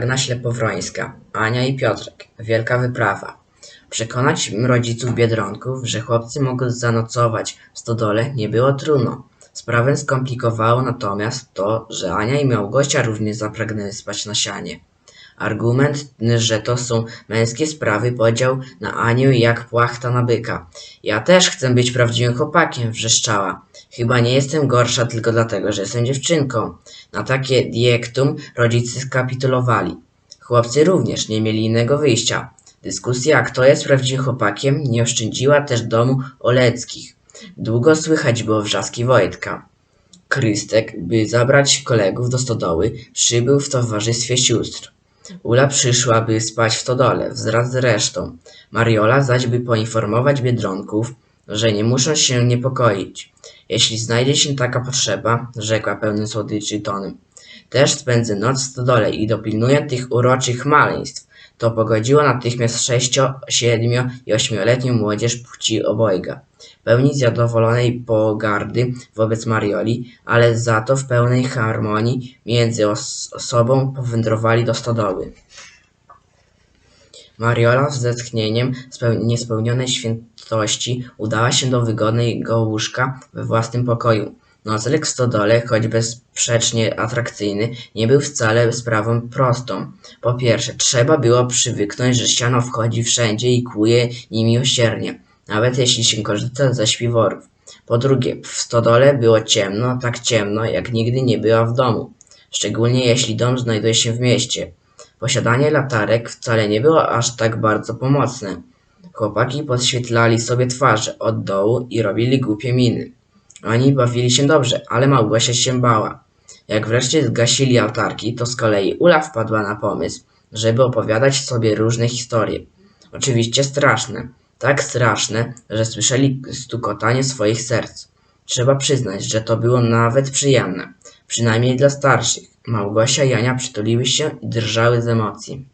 Agna Ślepowrońska, Ania i Piotrek. Wielka wyprawa. Przekonać rodziców Biedronków, że chłopcy mogą zanocować w stodole nie było trudno. Sprawę skomplikowało natomiast to, że Ania i Małgosia również zapragnęły spać na sianie. Argument, że to są męskie sprawy, podział na Anię jak płachta na byka. Ja też chcę być prawdziwym chłopakiem, wrzeszczała. Chyba nie jestem gorsza tylko dlatego, że jestem dziewczynką. Na takie diektum rodzice skapitulowali. Chłopcy również nie mieli innego wyjścia. Dyskusja, kto jest prawdziwym chłopakiem, nie oszczędziła też domu Oleckich. Długo słychać było wrzaski Wojtka. Krystek, by zabrać kolegów do stodoły, przybył w towarzystwie sióstr. Ula przyszła, by spać w stodole wraz z resztą. Mariola zaś by poinformować Biedronków, że nie muszą się niepokoić. Jeśli znajdzie się taka potrzeba, rzekła pełnym słodyczy tonem, też spędzę noc w stodole i dopilnuję tych uroczych maleństw. To pogodziło natychmiast sześcio, siedmiu i ośmioletnią młodzież płci obojga. Pełni zadowolonej pogardy wobec Marioli, ale za to w pełnej harmonii między sobą powędrowali do stodoły. Mariola z westchnieniem speł- niespełnionej świętości udała się do wygodnego łóżka we własnym pokoju. Nocleg w stodole, choć bezsprzecznie atrakcyjny, nie był wcale sprawą prostą. Po pierwsze, trzeba było przywyknąć, że ściano wchodzi wszędzie i kłuje niemiłosiernie, nawet jeśli się korzysta ze śpiworów. Po drugie, w stodole było ciemno, tak ciemno, jak nigdy nie była w domu, szczególnie jeśli dom znajduje się w mieście. Posiadanie latarek wcale nie było aż tak bardzo pomocne. Chłopaki podświetlali sobie twarze od dołu i robili głupie miny. Oni bawili się dobrze, ale Małgosia się bała. Jak wreszcie zgasili latarki, to z kolei Ula wpadła na pomysł, żeby opowiadać sobie różne historie. Oczywiście straszne. Tak straszne, że słyszeli stukotanie swoich serc. Trzeba przyznać, że to było nawet przyjemne. Przynajmniej dla starszych. Małgosia i Ania przytuliły się i drżały z emocji.